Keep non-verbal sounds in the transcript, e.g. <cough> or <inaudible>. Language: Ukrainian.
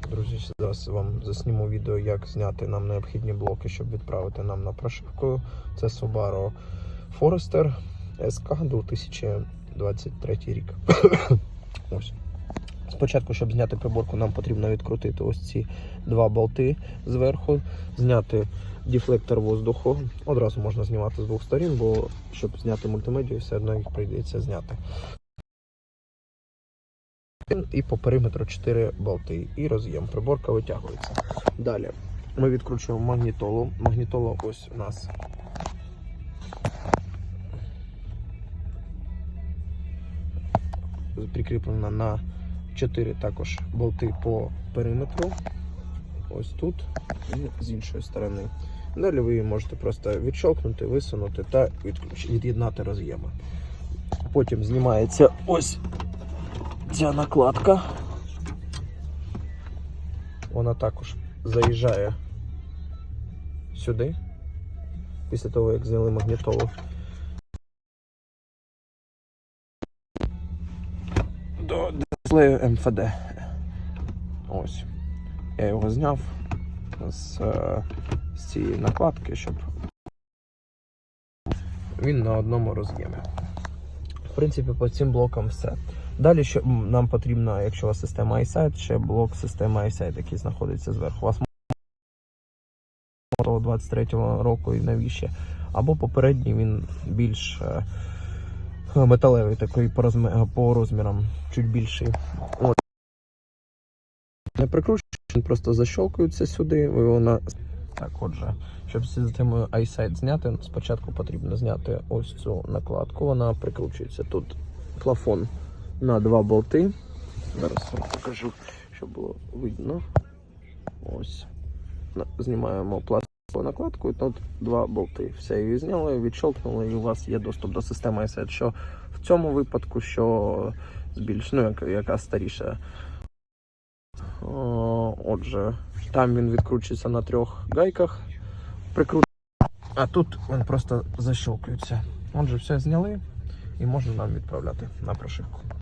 Так, друзі, зараз вам засніму відео, як зняти нам необхідні блоки, щоб відправити нам на прошивку. Це Subaru Forester SK 2023 рік. <coughs> Ось. Спочатку, щоб зняти приборку, нам потрібно відкрутити ось ці два болти зверху, зняти дефлектор воздуху. Одразу можна знімати з двох сторін, бо щоб зняти мультимедію, все одно їх прийдеться зняти. І по периметру 4 болти і роз'єм. Приборка витягується. Далі ми відкручуємо магнітолу. Магнітола ось у нас. Прикріплена на 4 також болти по периметру. Ось тут і з іншої сторони. Далі ви її можете просто відщолкнути, висунути та відключ- від'єднати роз'єми. Потім знімається ось ця накладка. Вона також заїжджає сюди, після того, як зняли магнітолу. До дисплею МФД. Ось. Я його зняв з, е, з цієї накладки, щоб він на одному роз'ємі. В принципі, по цим блокам все. Далі ще нам потрібно, якщо у вас система iSight, ще блок системи iSight, який знаходиться зверху. У вас того 23-го року і навіщо. Або попередній він більш е, металевий, такий по, розмі- по розмірам, чуть більший. От. Не прикручуєш, просто защолкується сюди. Його. Так, отже, щоб з системою iSight зняти, спочатку потрібно зняти ось цю накладку. Вона прикручується тут плафон на два болти. Зараз вам покажу, щоб було видно. Ось. Знімаємо пластикову накладку, і тут два болти. Все, її зняли, відщолкнули, і у вас є доступ до системи iSight, що в цьому випадку, що з більш, ну, яка, яка старіша. Отже, там він відкручується на трьох гайках. Прикрут... А тут він просто защелкується. Отже, все зняли і можна нам відправляти на прошивку.